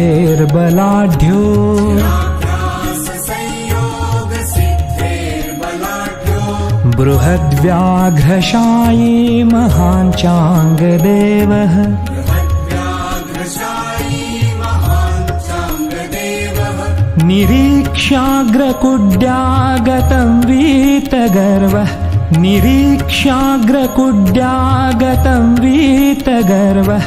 सिद्धेर्बलाढ्यो बृहद्व्याघ्रशायी महाञ्चाङ्गदेवः निरीक्ष्याग्रकुड्यागतं वीतगर्वः। निरीक्ष्याग्रकुड्यागतं वीतगर्वः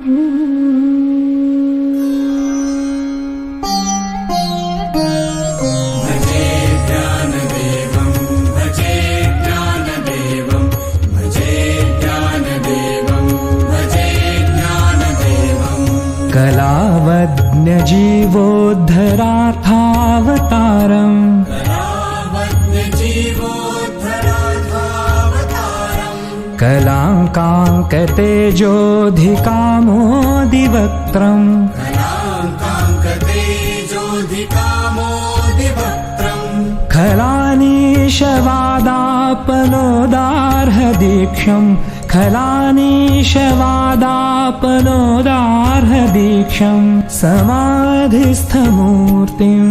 Mm-hmm. कलाङ्काङ्कतेजोऽधिकामोदिवक्त्रम् खलानीशवादापनोदार्हदीक्षम् खलानीशवादापनोदार्हदीक्षम् समाधिस्थमूर्तिम्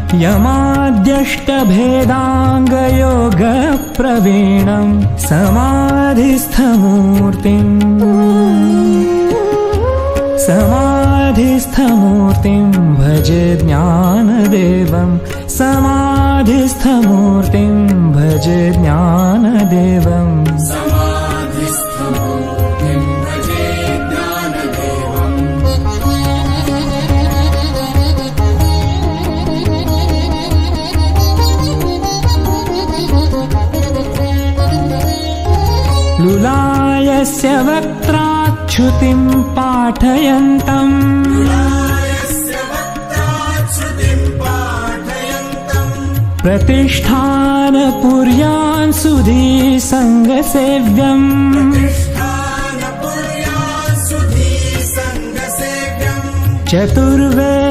यमाद्यष्टभेदाङ्गयोगप्रवीणम् समाधिस्थमूर्तिम् समाधिस्थमूर्तिं भज ज्ञानदेवं समाधिस्थमूर्तिं भज ज्ञानदेवम् लुलायस्य वक्त्राच्छुतिं पाठयन्तम्। प्रतिष्ठानपुर्यान् सुधी सङ्गसेव्यम् सङ्गसेव्यम्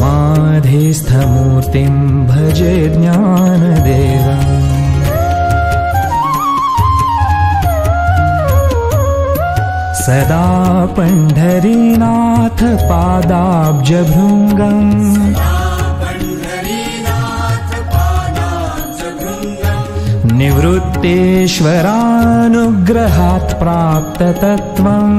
समाधिस्थमूर्तिं भज ज्ञानदेवम् सदा पण्ढरीनाथ पादाब्जभृङ्गम् पण्ढरीनाथ पादाब्जभृङ्गम्। निवृत्तेश्वरानुग्रहात् प्राप्ततत्त्वम्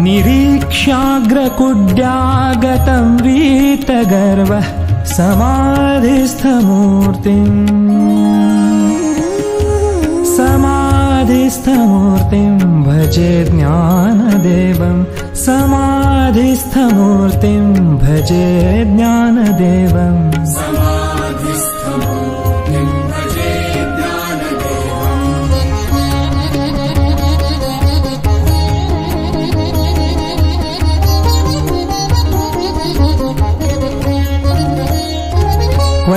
निरीक्ष्याग्रकुड्यागतं वीतगर्वः समाधिस्थमूर्तिम्। समाधिस्थमूर्तिं भजे ज्ञानदेवं समाधिस्थमूर्तिं भजे ज्ञानदेवम्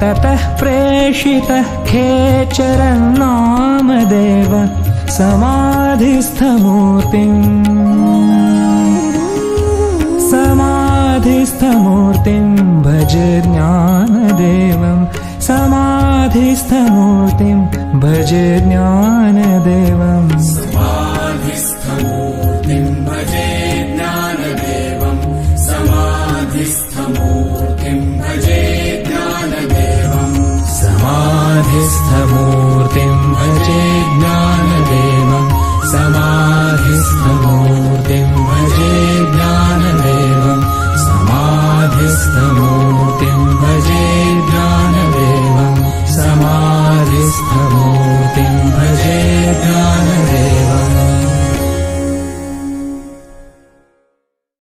ततः प्रेषितः खेचरं नामदेव समाधिस्थमूर्तिम् समाधिस्थमूर्तिं भज ज्ञानदेवं समाधिस्थमूर्तिं भज ज्ञानदेवम्